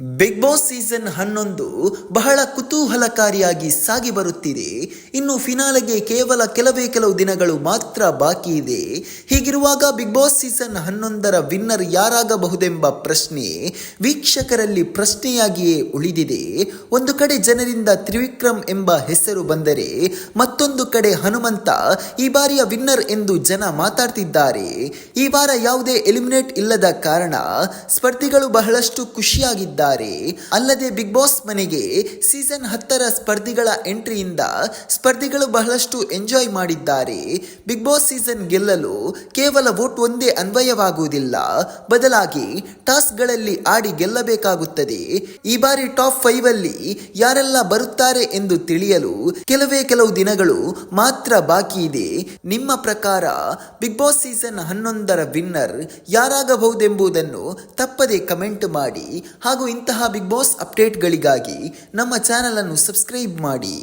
Big boss season ಹನ್ನೊಂದು ಬಹಳ ಕುತೂಹಲಕಾರಿಯಾಗಿ ಸಾಗಿ ಬರುತ್ತಿದೆ. ಇನ್ನು ಫಿನಾಲೆಗೆ ಕೇವಲ ಕೆಲವೇ ಕೆಲವು ದಿನಗಳು ಮಾತ್ರ ಬಾಕಿ ಇದೆ. ಹೀಗಿರುವಾಗ ಬಿಗ್ ಬಾಸ್ ಸೀಸನ್ ಹನ್ನೊಂದರ ವಿನ್ನರ್ ಯಾರಾಗಬಹುದೆಂಬ ಪ್ರಶ್ನೆ ವೀಕ್ಷಕರಲ್ಲಿ ಪ್ರಶ್ನೆಯಾಗಿಯೇ ಉಳಿದಿದೆ. ಒಂದು ಕಡೆ ಜನರಿಂದ ತ್ರಿವಿಕ್ರಮ್ ಎಂಬ ಹೆಸರು ಬಂದರೆ ಮತ್ತೊಂದು ಕಡೆ ಹನುಮಂತ ಈ ಬಾರಿಯ ವಿನ್ನರ್ ಎಂದು ಜನ ಮಾತಾಡ್ತಿದ್ದಾರೆ. ಈ ವಾರ ಯಾವುದೇ ಎಲಿಮಿನೇಟ್ ಇಲ್ಲದ ಕಾರಣ ಸ್ಪರ್ಧಿಗಳು ಬಹಳಷ್ಟು ಖುಷಿಯಾಗಿದ್ದಾರೆ. ಅಲ್ಲದೆ ಬಿಗ್ ಬಾಸ್ ಮನೆಗೆ ಸೀಸನ್ ಹತ್ತರ ಸ್ಪರ್ಧಿಗಳ ಎಂಟ್ರಿಯಿಂದ ಸ್ಪರ್ಧಿಗಳು ಬಹಳಷ್ಟು ಎಂಜಾಯ್ ಮಾಡಿದ್ದಾರೆ. ಬಿಗ್ ಬಾಸ್ ಸೀಸನ್ ಗೆಲ್ಲಲು ಕೇವಲ ವೋಟ್ ಒಂದೇ ಅನ್ವಯವಾಗುವುದಿಲ್ಲ. ಬದಲಾಗಿ ಟಾಸ್ಕ್ಗಳಲ್ಲಿ ಆಡಿ ಗೆಲ್ಲಬೇಕಾಗುತ್ತದೆ. ಈ ಬಾರಿ ಟಾಪ್ ಫೈವ್ ಅಲ್ಲಿ ಯಾರೆಲ್ಲ ಬರುತ್ತಾರೆ ಎಂದು ತಿಳಿಯಲು ಕೆಲವೇ ಕೆಲವು ದಿನಗಳು ಮಾತ್ರ ಬಾಕಿ ಇದೆ. ನಿಮ್ಮ ಪ್ರಕಾರ ಬಿಗ್ ಬಾಸ್ ಸೀಸನ್ ಹನ್ನೊಂದರ ವಿನ್ನರ್ ಯಾರಾಗಬಹುದೆಂಬುದನ್ನು ತಪ್ಪದೆ ಕಮೆಂಟ್ ಮಾಡಿ ಹಾಗೂ ಇಂತಹ ಬಿಗ್ ಬಾಸ್ ಅಪ್ಡೇಟ್ಗಳಿಗಾಗಿ ನಮ್ಮ ಚಾನಲನ್ನು ಸಬ್ಸ್ಕ್ರೈಬ್ ಮಾಡಿ.